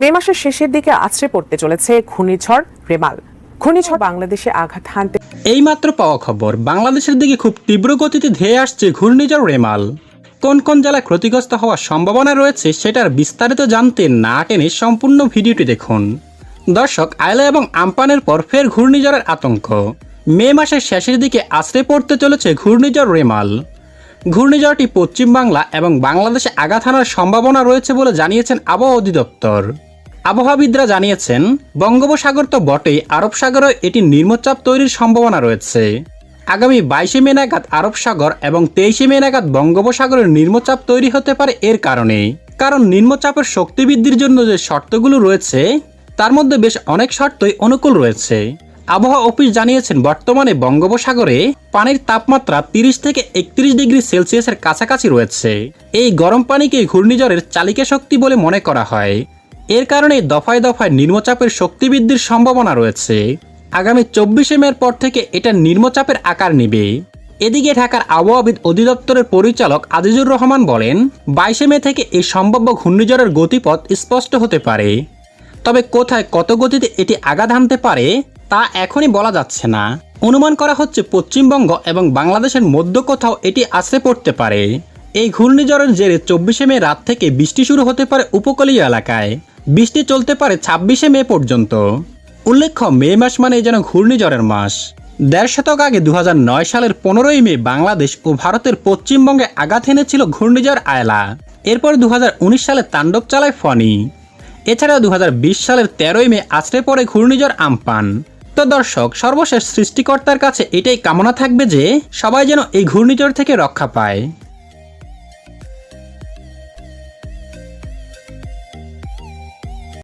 মে মাসের শেষের দিকে আছড়ে পড়তে চলেছে ঘূর্ণিঝড় রেমাল। ঘূর্ণিঝড় বাংলাদেশে আঘাত হানতে এইমাত্র পাওয়া খবর, বাংলাদেশের দিকে খুব তীব্র গতিতে ধেয়ে আসছে ঘূর্ণিঝড় রেমাল। কোন কোন জেলায় ক্ষতিগ্রস্ত হওয়ার সম্ভাবনা রয়েছে সেটার বিস্তারিত জানতে না টেনে সম্পূর্ণ ভিডিওটি দেখুন। দর্শক আয়লা এবং আমপানের পর ফের ঘূর্ণিঝড়ের আতঙ্ক। মে মাসের শেষের দিকে আশ্রে পড়তে চলেছে ঘূর্ণিঝড় রেমাল। ঘূর্ণিঝড়টি পশ্চিমবাংলা এবং বাংলাদেশে আঘাত হানার সম্ভাবনা রয়েছে বলে জানিয়েছেন আবহাওয়া অধিদপ্তর। আবহাওয়াবিদরা জানিয়েছেন, বঙ্গোপসাগর তো বটেই, আরব সাগরেও এটি নিম্নচাপ তৈরির সম্ভাবনা রয়েছে। আগামী বাইশে মে নাগাদ আরব সাগর এবং তেইশে মে নাগাদ বঙ্গোপসাগরের নিম্নচাপ তৈরি হতে পারে এর কারণে। কারণ নিম্নচাপের শক্তি বৃদ্ধির জন্য যে শর্তগুলো রয়েছে, তার মধ্যে বেশ অনেক শর্তই অনুকূল রয়েছে। আবহাওয়া অফিস জানিয়েছেন, বর্তমানে বঙ্গোপসাগরে পানির তাপমাত্রা তিরিশ থেকে একত্রিশ ডিগ্রি সেলসিয়াসের কাছাকাছি রয়েছে। এই গরম পানিকে ঘূর্ণিঝড়ের চালিকা শক্তি বলে মনে করা হয়। এর কারণে দফায় দফায় নিম্নচাপের শক্তি বৃদ্ধির সম্ভাবনা রয়েছে। আগামী চব্বিশে মের পর থেকে এটা নিম্নচাপের আকার নেবে। এদিকে ঢাকার আবহাওয়াবিদ অধিদপ্তরের পরিচালক আজিজুর রহমান বলেন, বাইশে মে থেকে এই সম্ভাব্য ঘূর্ণিঝড়ের গতিপথ স্পষ্ট হতে পারে। তবে কোথায় কত গতিতে এটি আঘাত হানতে পারে, তা এখনই বলা যাচ্ছে না। অনুমান করা হচ্ছে পশ্চিমবঙ্গ এবং বাংলাদেশের মধ্য কোথাও এটি আশ্রে পড়তে পারে। এই ঘূর্ণিঝড়ের জেরে চব্বিশে মে রাত থেকে বৃষ্টি শুরু হতে পারে উপকূলীয় এলাকায়। বৃষ্টি চলতে পারে ছাব্বিশে মে পর্যন্ত। উল্লেখ্য, মে মাস মানে যেন ঘূর্ণিঝড়ের মাস। দেড় শতক আগে দু হাজার নয় সালের পনেরোই মে বাংলাদেশ ও ভারতের পশ্চিমবঙ্গে আঘাত এনেছিল ঘূর্ণিঝড় আয়লা। এরপর দু হাজার উনিশ সালে তাণ্ডব চালায় ফনি এছাড়াও দু হাজার বিশ সালের তেরোই মে আছড়ে পড়ে ঘূর্ণিঝড় আমপান। তো দর্শক, সর্বশেষ সৃষ্টিকর্তার কাছে এটাই কামনা থাকবে যে, সবাই যেন এই ঘূর্ণিঝড় থেকে রক্ষা পায়।